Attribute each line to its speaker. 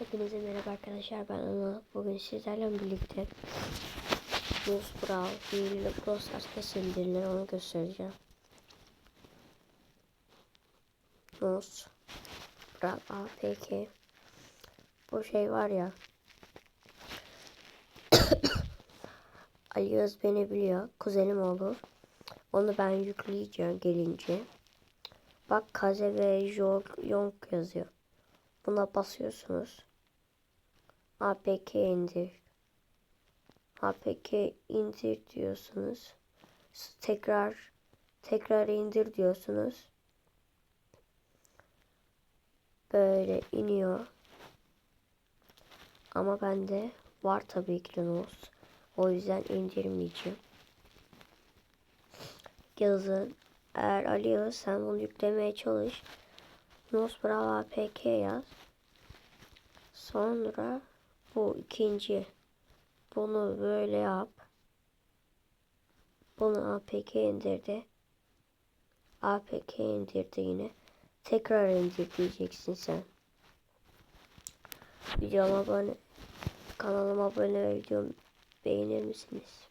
Speaker 1: Hepinize merhaba arkadaşlar ben Anıl. Bugün sizlerle birlikte Buz Brawl hileli Brawl Stars nasıl onu göstereceğim. Buz Brawl APK Bu şey var ya Ali Yağız beni biliyor. Kuzenim olur. Onu ben yükleyeceğim gelince. Bak Kaze ve Yonk yazıyor. Buna basıyorsunuz. APK indir. APK indir diyorsunuz. Tekrar tekrar indir diyorsunuz. Böyle iniyor. Ama bende var tabii ki Linux. O yüzden indirmeyeceğim. Yazın. Eğer Ali Yağız sen bunu yüklemeye çalış. Nos Bravo APK yaz. Sonra bu ikinci. Bunu böyle yap. Bunu APK indirdi. APK indirdi yine. Tekrar indir diyeceksin sen. Videoma abone, kanalıma abone ve videomu beğenir misiniz?